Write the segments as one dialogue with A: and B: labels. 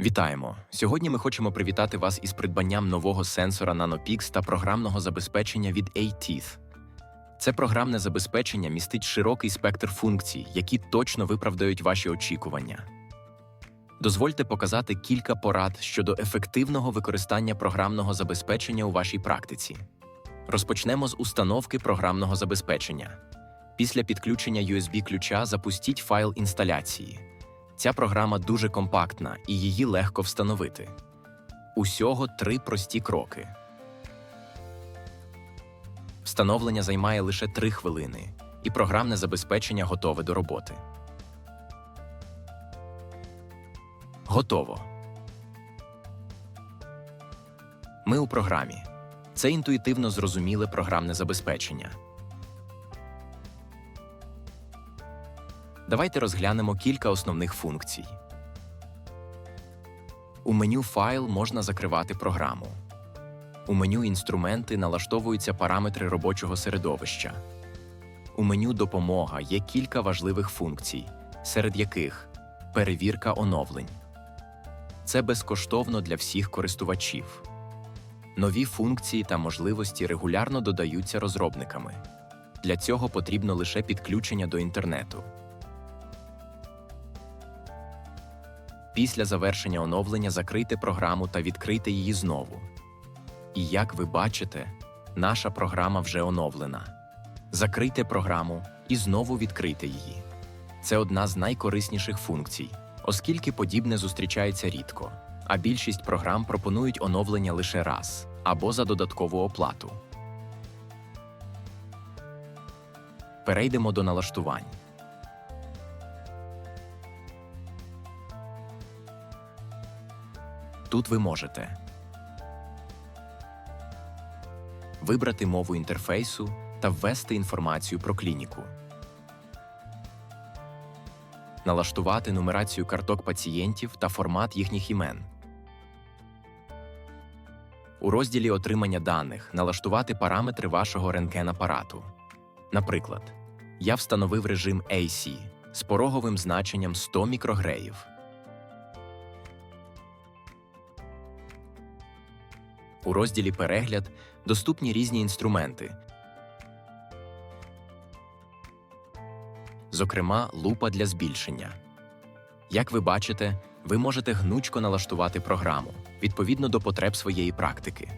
A: Вітаємо! Сьогодні ми хочемо привітати вас із придбанням нового сенсора NanoPix та програмного забезпечення від A-Teeth. Це програмне забезпечення містить широкий спектр функцій, які точно виправдають ваші очікування. Дозвольте показати кілька порад щодо ефективного використання програмного забезпечення у вашій практиці. Розпочнемо з установки програмного забезпечення. Після підключення USB-ключа запустіть файл інсталяції. Ця програма дуже компактна і її легко встановити. Усього три прості кроки. Встановлення займає лише 3 хвилини, і програмне забезпечення готове до роботи. Готово. Ми у програмі. Це інтуїтивно зрозуміле програмне забезпечення. Давайте розглянемо кілька основних функцій. У меню Файл можна закривати програму. У меню Інструменти налаштовуються параметри робочого середовища. У меню Допомога є кілька важливих функцій, серед яких перевірка оновлень. Це безкоштовно для всіх користувачів. Нові функції та можливості регулярно додаються розробниками. Для цього потрібно лише підключення до інтернету. Після завершення оновлення закрийте програму та відкрийте її знову. І як ви бачите, наша програма вже оновлена. Закрийте програму і знову відкрийте її. Це одна з найкорисніших функцій, оскільки подібне зустрічається рідко, а більшість програм пропонують оновлення лише раз або за додаткову оплату. Перейдемо до налаштувань. Тут ви можете вибрати мову інтерфейсу та ввести інформацію про клініку, налаштувати нумерацію карток пацієнтів та формат їхніх імен. У розділі Отримання даних налаштувати параметри вашого рентген-апарату. Наприклад, я встановив режим AC з пороговим значенням 100 мікрогреїв. У розділі Перегляд доступні різні інструменти, зокрема, лупа для збільшення. Як ви бачите, ви можете гнучко налаштувати програму відповідно до потреб своєї практики.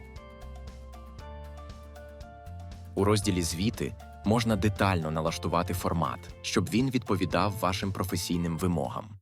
A: У розділі Звіти можна детально налаштувати формат, щоб він відповідав вашим професійним вимогам.